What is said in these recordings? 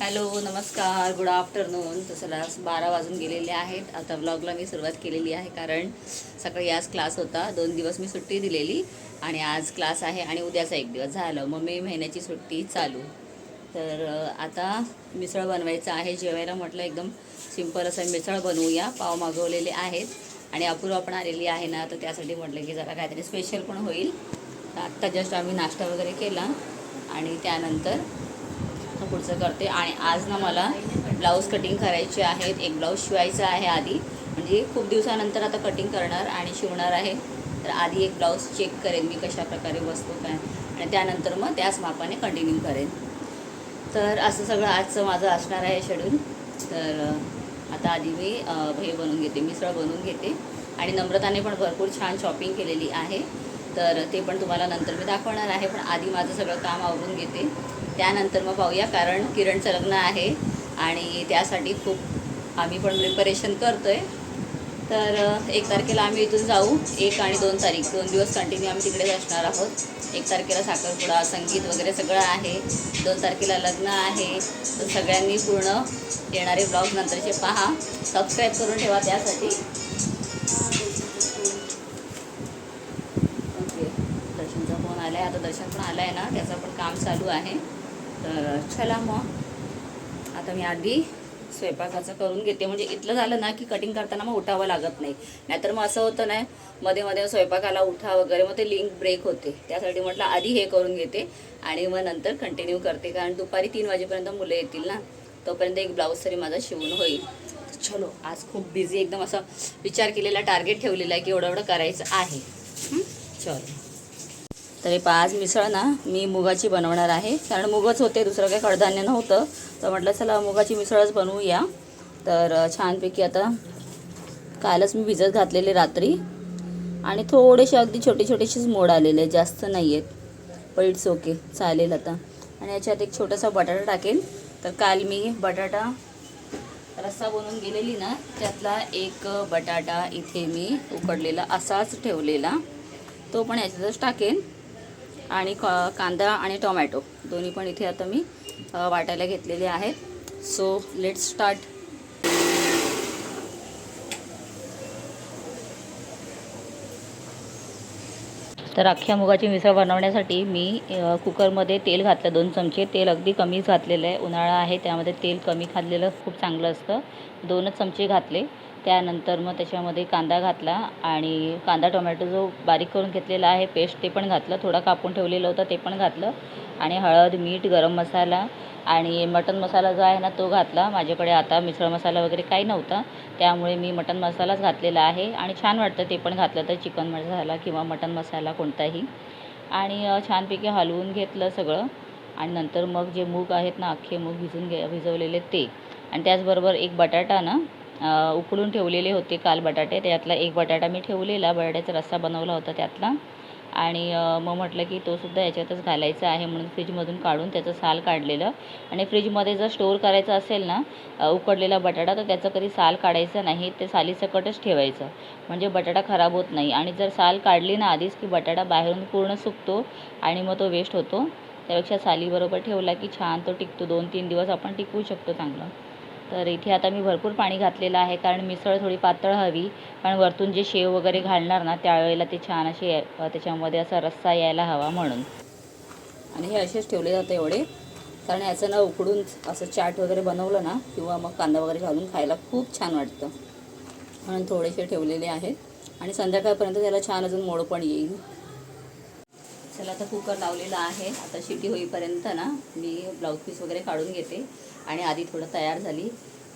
Hello नमस्कार good afternoon. तसं बारा वाजून गेलेले आहेत. आता ब्लॉगला मी सुरुवात केलेली आहे कारण सकाळी आज क्लास होता. दोन दिवस मी सुट्टी दिलेली आणि आज क्लास आहे आणि उद्याचा एक दिवस झालं. मग मे महिन्याची सुट्टी चालू. तर आता मिसळ बनवायचं आहे. जेवायला म्हटलं एकदम सिंपल असं मिसळ बनवूया. पाव मागवलेले आहेत आणि अपूर्वा पण आलेली आहे ना तर त्यासाठी म्हटलं की जरा काहीतरी स्पेशल पण होईल. तर आत्ता जस्ट आम्ही नाश्ता वगैरे केला आणि त्यानंतर पुढचं करते. आणि आज ना मला ब्लाऊज कटिंग करायचे आहेत. एक ब्लाऊज शिवायचा आहे आधी. म्हणजे खूप दिवसानंतर आता कटिंग करणार आणि शिवणार आहे. तर आधी एक ब्लाऊज चेक करेन मी कशा प्रकारे बसतो काय. आणि त्यानंतर मग त्याच मापाने कंटिन्यू करेन. तर असं सगळं आजचं माझं असणार आहे शेड्यूल तर आता आधी मी हे बनवून घेते. मिसळ बनवून घेते. आणि नम्रताने पण भरपूर छान शॉपिंग केलेली आहे. तर ते पण तुम्हाला नंतर मी दाखवणार आहे. पण आधी माझं सगळं काम आवरून घेते. त्यानंतर मग पाहूया कारण किरणचं लग्न आहे आणि त्यासाठी खूप आम्ही पण प्रिपरेशन करतो आहे तर एक तारखेला आम्ही इथून जाऊ. एक आणि दोन तारीख दोन दिवस कंटिन्यू आम्ही तिकडेच असणार आहोत. एक तारखेला साखरपुडा संगीत वगैरे सगळं आहे. दोन तारखेला लग्न आहे. तर सगळ्यांनी पूर्ण येणारे ब्लॉग नंतरचे पहा. सबस्क्राईब करून ठेवा त्यासाठी. ओके दर्शनचा फोन आला आहे आता दर्शन पण आला आहे ना त्याचं पण काम चालू आहे. तर चला मग. आता मी आधी स्वयंपाकाचं करून घेते. म्हणजे इथलं झालं ना की कटिंग करताना मग उठावं लागत नाही. नाहीतर मग असं होतं ना मध्ये मध्ये स्वयंपाकाला उठा वगैरे मग ते लिंक ब्रेक होते. त्यासाठी म्हटलं आधी हे करून घेते आणि मग नंतर कंटिन्यू करते. कारण दुपारी तीन वाजेपर्यंत मुलं येतील ना तोपर्यंत एक ब्लाऊज तरी माझा शिवून होईल. चलो आज खूप बिझी एकदम असं विचार केलेला टार्गेट ठेवलेला आहे की एवढं एवढं करायचं आहे. चलो. तर हे आज मिसळ ना मी मुगाची बनवणार आहे. कारण मुगच होते दुसरं काही कडधान्य नव्हतं. तर म्हटलं चला मुगाची मिसळच बनवूया. तर छानपैकी आता कालच मी भिजत घातलेले रात्री. आणि थोडेसे अगदी छोटे छोटेसेच मोड आलेले जास्त नाही आहेत पण इट्स ओके चालेल आता. आणि याच्यात एक छोटासा बटाटा टाकेन. तर काल मी बटाटा रस्सा बनवून गेलेली ना त्यातला एक बटाटा इथे मी उकडलेला असाच ठेवलेला. तो पण याच्यातच टाकेन. आणि क- कांदा आणि टोमॅटो. दोन्ही पण इथे आता मी वाटायला घेतलेले आहेत. सो लेट स्टार्ट तर अख्ख्या मुगाची मिसळ बनवण्यासाठी मी कुकरमध्ये तेल घातलं. दोन चमचे तेल अगदी कमीच घातलेलं आहे. उन्हाळा आहे त्यामध्ये तेल कमी खाल्लेलं खूप चांगलं असतं. दोनच चमचे घातले. त्यानंतर मग त्याच्यामध्ये कांदा घातला आणि कांदा टोमॅटो जो बारीक करून घेतलेला आहे पेस्ट ते पण घातलं. थोडा कापून ठेवलेलं होतं ते पण घातलं. आणि हळद मीठ गरम मसाला आणि मटन मसाला जो आहे ना तो घातला. माझ्याकडे आता मिसळ मसाला वगैरे काही नव्हता. त्यामुळे मी मटन मसालाच घातलेला आहे आणि छान वाटतं ते पण घातलं तर चिकन मसाला किंवा मटन मसाला कोणताही. आणि छानपैकी हलवून घेतलं सगळं. आणि नंतर मग जे मूग आहेत ना अख्खे मूग भिजून घे भिजवलेले ते. आणि त्याचबरोबर एक बटाटा ना उकडून ठेवलेले होते काल बटाटे. त्यातला एक बटाटा मी ठेवलेला. बटाट्याचा रस्सा बनवला होता त्यातला. आणि मग म्हटलं की तोसुद्धा याच्यातच घालायचा आहे म्हणून फ्रीजमधून काढून त्याचं साल काढलेलं. आणि फ्रीजमध्ये जर स्टोअर करायचं असेल ना उकडलेला बटाटा तर त्याचं कधी साल काढायचं नाही. ते सालीसकटच ठेवायचं. म्हणजे बटाटा खराब होत नाही. आणि जर साल काढली ना आधीच की बटाटा बाहेरून पूर्ण सुकतो आणि मग तो वेस्ट होतो. त्यापेक्षा सालीबरोबर ठेवला की छान तो टिकतो. दोन तीन दिवस आपण टिकवू शकतो चांगलं. तर इथे आता मी भरपूर पाणी घातलेलं आहे कारण मिसळ थोडी पातळ हवी. कारण वरतून जे शेव वगैरे घालणार ना त्यावेळेला ते छान असे त्याच्यामध्ये असा रस्सा यायला हवा म्हणून. आणि हे असेच ठेवले जाते एवढे. कारण याचं ना उकडून असं चाट वगैरे बनवलं ना किंवा मग कांदा वगैरे घालून खायला खूप छान वाटतं. म्हणून थोडेसे ठेवलेले आहेत. आणि संध्याकाळपर्यंत त्याला छान अजून मोड पण येईल. चला आता कुकर लावलेला आहे. आता शिटी होईपर्यंत ना मी ब्लाऊज पीस वगैरे काढून घेते. आणि आधी थोडं तयार झाली.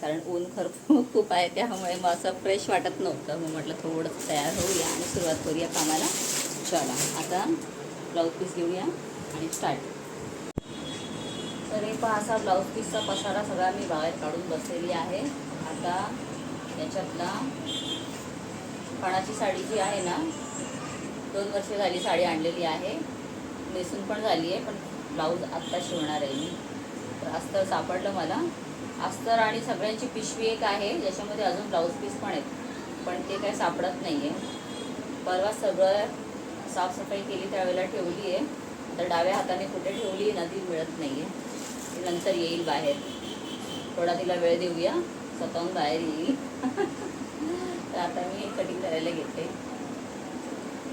कारण ऊन खर खूप आहे त्यामुळे मग असं फ्रेश वाटत नव्हतं. मग म्हटलं थोडंसं तयार होऊया आणि सुरुवात करूया कामाला. चला आता ब्लाऊज पीस घेऊया आणि स्टार्ट तर हे पहा असा ब्लाऊज पीसचा पसारा सगळा मी बाहेर काढून बसलेली आहे. आता याच्यातला पणाची साडी जी आहे ना दोन वर्ष झाली साडी आणलेली आहे. नेसून पण झाली आहे पण ब्लाऊज आत्ता शिवणार आहे मी. अस्तर सापडलं मला. अस्तर आणि सगळ्यांची पिशवी एक आहे ज्याच्यामध्ये अजून ब्लाऊज पीस पण आहेत. पण ते काही सापडत नाही आहे परवा सगळं साफसफाई केली त्यावेळेला ठेवली आहे तर डाव्या हाताने कुठे ठेवली आहे ना ती मिळत नाही आहे ती नंतर येईल बाहेर. थोडा तिला वेळ देऊया. स्वतःहून बाहेर येईल. तर आता मी कटिंग करायला घेते.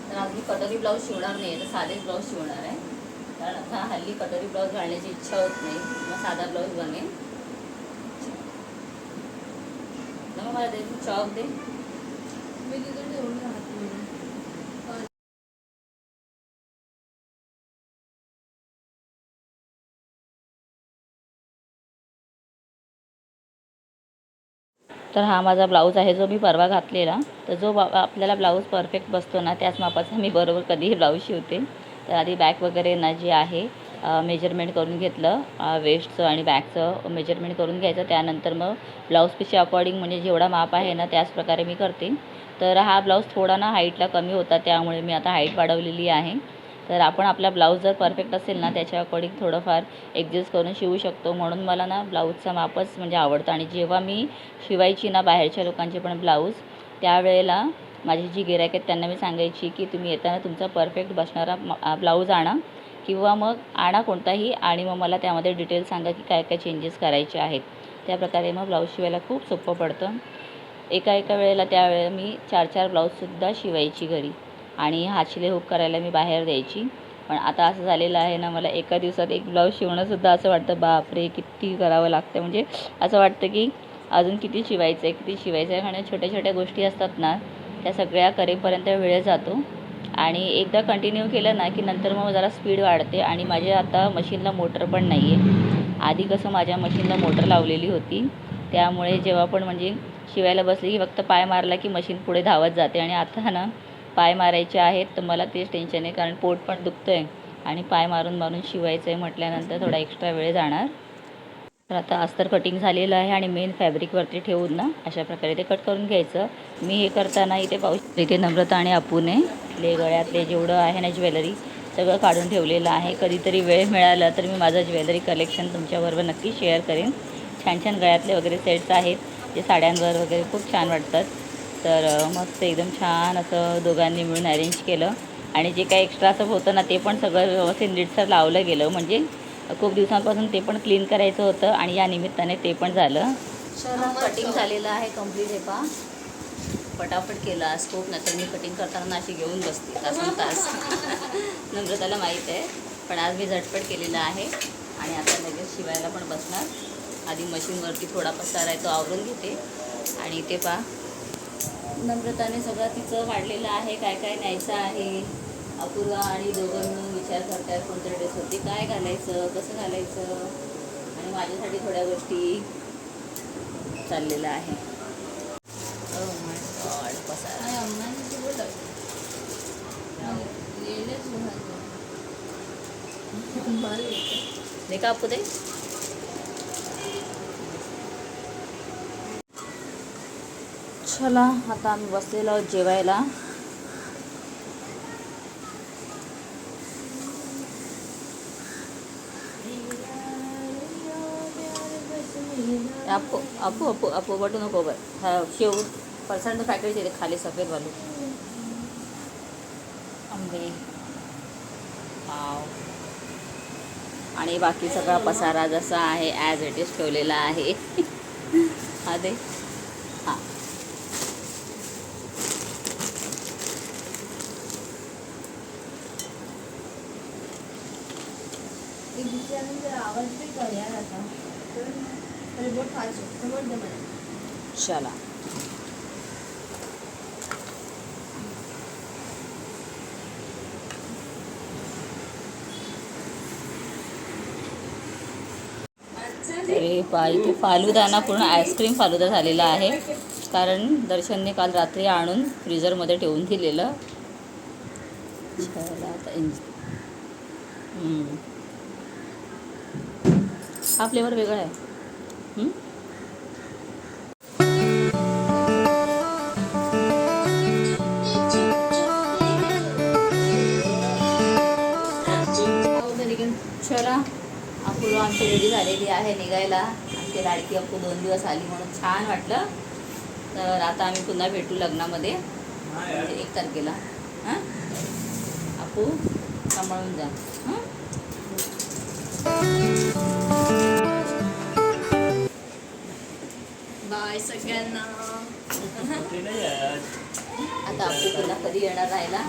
तर आज मी कटोरी ब्लाऊज शिवणार नाही आहे तर साधेच ब्लाऊज शिवणार आहे. कारण आता हल्ली कटोरी ब्लाऊज घालण्याची इच्छा होत नाही. मग साधा ब्लाऊज मग मला दे चॉक दे. मी तिथं ठेवून राहत. तर हा माझा ब्लाऊज आहे जो मी परवा घातलेला. तर जो आपल्याला ब्लाऊज परफेक्ट बसतो ना त्याच मापाचा मी बरोबर कधीही ब्लाऊज शिवते. तर आधी बॅक वगैरे ना जे आहे मेजरमेंट करून घेतलं वेस्टचं आणि बॅकचं मेजरमेंट करून घ्यायचं. त्यानंतर मग ब्लाऊज पीसच्या अकॉर्डिंग म्हणजे जेवढा माप आहे ना त्याच प्रकारे मी करते तर हा ब्लाऊज थोडा ना हाईटला कमी होता त्यामुळे मी आता हाईट वाढवलेली आहे. तर आपण आपला ब्लाऊज जर परफेक्ट असेल ना त्याच्या अकॉर्डिंग थोडंफार ॲडजस्ट करून शिवू शकतो. म्हणून मला ना ब्लाऊजचा मापच म्हणजे आवडतं. आणि जेव्हा मी शिवायची ना बाहेरच्या लोकांचे पण ब्लाऊज त्यावेळेला माझी जी गिरायक आहेत त्यांना मी सांगायची की तुम्ही येताना तुमचा परफेक्ट बसणारा म- ब्लाऊज आणा किंवा मग आणा कोणताही आणि मग मला त्यामध्ये डिटेल सांगा की काय काय चेंजेस करायचे आहेत. त्याप्रकारे मग ब्लाऊज शिवायला खूप सोपं पडतं. एका एका वेळेला त्यावेळेला मी चार चार ब्लाऊजसुद्धा शिवायची घरी आणि हातशिले हुक करायला मी बाहेर द्यायची. पण आता असं झालेलं आहे ना मला एका दिवसात एक ब्लाऊज शिवणंसुद्धा असं वाटतं बापरे किती करावं लागतं. म्हणजे असं वाटतं की अजून किती शिवायचं आहे किती शिवायचं आहे म्हणजे आणि छोट्या छोट्या गोष्टी असतात ना त्या सगळ्या करेपर्यंत वेळ जातो. आणि एकदा कंटिन्यू केलं ना की नंतर मग जरा स्पीड वाढते आणि माझ्या आता मशीनला मोटर पण नाही आहे आधी कसं माझ्या मशीनला मोटर लावलेली होती त्यामुळे जेव्हा पण म्हणजे शिवायला बसली की फक्त पाय मारला की मशीन पुढे धावत जाते. आणि आता ना पाय मारायचे आहेत तर मला तेच टेन्शन आहे कारण पोट पण दुखतं आहे आणि पाय मारून मारून शिवायचं आहे म्हटल्यानंतर थोडा एक्स्ट्रा वेळ जाणार. तर आता अस्तर कटिंग झालेलं आहे आणि मेन फॅब्रिकवरती ठेवून ना अशा प्रकारे ते कट करून घ्यायचं. मी हे करताना इथे पाहू इथे नम्रता आणि अपूने ले गळ्यातले जेवढं आहे ना ज्वेलरी सगळं काढून ठेवलेलं आहे. कधीतरी वेळ मिळाला तर मी माझं ज्वेलरी कलेक्शन तुमच्याबरोबर नक्की शेअर करेन. छान छान गळ्यातले वगैरे सेट्स आहेत जे साड्यांवर वगैरे खूप छान वाटतात. तर मस्त एकदम छान असं दोघांनी मिळून अरेंज केलं. आणि जे काही एक्स्ट्रा असं होतं ना ते पण सगळं व्यवस्थित नीटसर लावलं गेलं. म्हणजे खूप दिवसांपासून ते पण क्लीन करायचं होतं आणि या निमित्ताने ते पण झालं. कटिंग झालेलं आहे कंप्लीट हे पा पटापट केलं आज खूप नंतर मी कटिंग करताना अशी घेऊन बसते. तासन तास. नम्रताला माहीत आहे पण आज मी झटपट केलेलं आहे आणि आता लगेच शिवायला पण बसणार. आधी मशीनवरती थोडा पसार आहे तो आवरून घेते. आणि ते पा नम्रताने सगळं तिचं वाढलेलं आहे काय काय न्यायचं आहे अपूर्वा आणि दोघं मिळून विचार करतायत कोणते ड्रेस होते काय घालायचं कसं घालायचं? आणि माझ्यासाठी थोड्या गोष्टी चाललेलं आहे Oh. दे का आपू दे चला आता आम्ही बसलेलो आहोत जेवायला. आपू आपू आपू आपू बटू नको बर हा शेव फरसाण पॅकेट येते खाली सफेद वालू आंबे पाव आणि बाकी सगळा पसारा जसा आहे ॲज इट इज ठेवलेला आहे हा दे हां आवाज बी अरे चला. अरे पा इथे फालुदाना पूर्ण आईस्क्रीम फालुदा झालेला आहे. कारण दर्शनने काल रात्री आणून फ्रीजरमध्ये ठेवून दिलेलं. आता हा फ्लेवर वेगळा आहे. चला अपूर्व आमची रेडी झालेली आहे निघायला. आमची लाडकी अप्पू दोन दिवस आली म्हणून छान वाटलं. तर आता आम्ही पुन्हा भेटू लग्नामध्ये. म्हणजे एक तारखेला. हां? अप्पू सांभाळून जा. सगळ्यांना. आता आपली पुन्हा कधी येणार राहायला?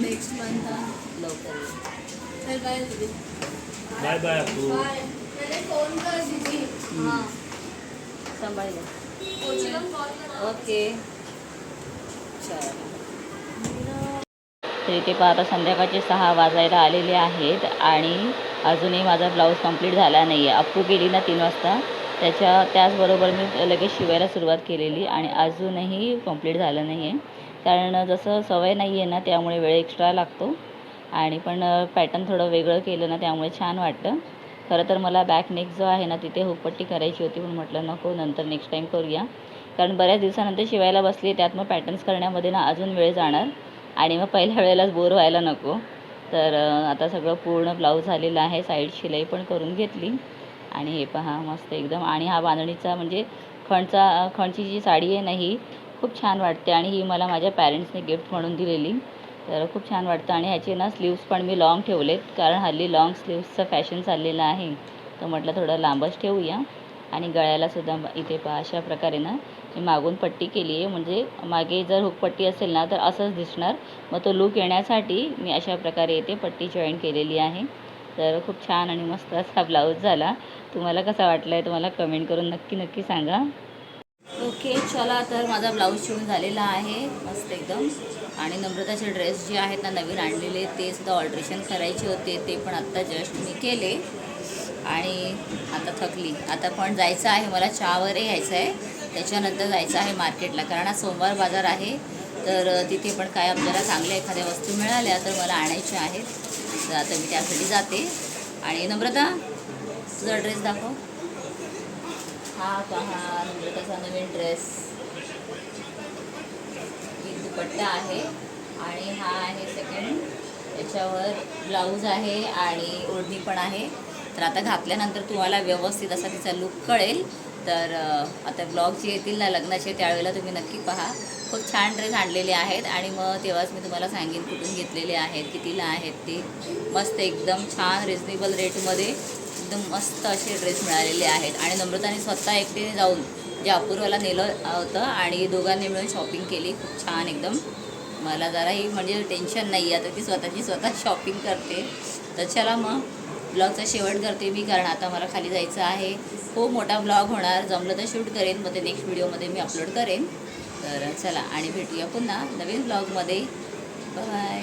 नेक्स्ट मंथ लवकर. तर बाय दीदी. Bye bye Appu. बाय मैंने फोन कर दीदी. हाँ. सांभाळ ये. कोचिंग कॉल कर. ओके. चल. तर इथे पाहता संध्याकाळचे सहा वाजायला आलेले आहेत आणि अजूनही माझा ब्लाऊज कंप्लीट झाला नाही आहे अप्पू गेली ना तीन वाजता. त्याच्या त्याचबरोबर मी लगेच शिवायला सुरुवात केलेली आणि अजूनही कंप्लीट झालं नाही आहे कारण जसं सवय नाही आहे ना त्यामुळे वेळ एक्स्ट्रा लागतो. आणि पण पॅटर्न थोडं वेगळं केलं ना त्यामुळे छान वाटतं खरं तर मला बॅक नेक जो आहे ना तिथे हुपट्टी करायची होती पण म्हटलं नको नंतर नेक्स्ट टाईम करूया. कारण बऱ्याच दिवसानंतर शिवायला बसली त्यात मग पॅटर्न्स करण्यामध्ये ना अजून वेळ जाणार. आणि मग पहिल्या वेळेलाच बोर व्हायला नको. तर आता सगळं पूर्ण ब्लाऊज झालेलं आहे साईड शिलाई पण करून घेतली. आणि हे पहा मस्त एकदम. आणि हा बांधणीचा म्हणजे खणचा खणची जी साडी आहे ना ही खूप छान वाटते आणि ही मला माझ्या पॅरेंट्सने गिफ्ट म्हणून दिलेली. तर खूप छान वाटतं आणि ह्याचे ना स्लीव्स पण मी लॉंग ठेवलेत कारण हल्ली लाँग स्लीव्सचं फॅशन चाललेलं आहे. तर म्हटलं थोडं लांबच ठेवूया. आणि गळ्यालासुद्धा इथे पहा अशा प्रकारे ना मी मागून पट्टी केली आहे. म्हणजे मागे जर हुकपट्टी असेल ना तर असंच दिसणार. मग तो लूक येण्यासाठी मी अशा प्रकारे इथे पट्टी जॉईन केलेली आहे. तर खूप छान आणि मस्त असा ब्लाऊज झाला. तुम्हाला कसा वाटला आहे तुम्हाला कमेंट करून नक्की नक्की सांगा. ओके चला तर माझा ब्लाऊज शिवून झालेला आहे. मस्त एकदम. आणि नम्रताचे ड्रेस जे आहेत ना नवीन आणलेले ते सुद्धा ऑल्ट्रेशन करायचे होते. ते पण आत्ता जस्ट मी केले. आणि आता थकली. आता पण जायचं आहे. मला चहावरही यायचं आहे त्याच्यानंतर जायचं आहे मार्केटला. कारण आज सोमवार बाजार आहे. तर तिथे पण काय आपल्याला चांगल्या एखाद्या वस्तू मिळाल्या तर मला आणायच्या आहेत. तर आता मी त्यासाठी जाते. आणि नम्रता तुझा ड्रेस दाखव. हा पहा नम्रताचा नवीन ड्रेस एक दुपट्टा आहे आणि हा आहे सेकंड त्याच्यावर ब्लाऊज आहे आणि ओढणी पण आहे. तर आता घातल्यानंतर तुम्हाला व्यवस्थित असा तिचा लुक कळेल. तर आता ब्लॉग जे येतील ना लग्नाचे त्यावेळेला तुम्ही नक्की पहा. खूप छान ड्रेस आणलेले आहेत आणि मग तेव्हाच मी तुम्हाला सांगेन कुठून घेतलेले आहेत कितीला आहेत ते. मस्त एकदम छान रिजनेबल रेटमध्ये एकदम मस्त असे ड्रेस मिळालेले आहेत. आणि नम्रताने स्वतः एकटीने जाऊन जे अपूर्वाला नेलं होतं आणि दोघांनी मिळून शॉपिंग केली. खूप छान एकदम. मला जराही म्हणजे टेन्शन नाही आता ती स्वतःची स्वतः शॉपिंग करते. तर चला मग. ब्लॉगचा शेवट करते मी कारण आता मला खाली जायचं आहे. खूप मोठा ब्लॉग होणार. जमलं तर शूट करेन मग ते नेक्स्ट व्हिडिओमध्ये मी अपलोड करेन. तर चला आणि भेटूया पुन्हा नवीन ब्लॉगमध्ये बाय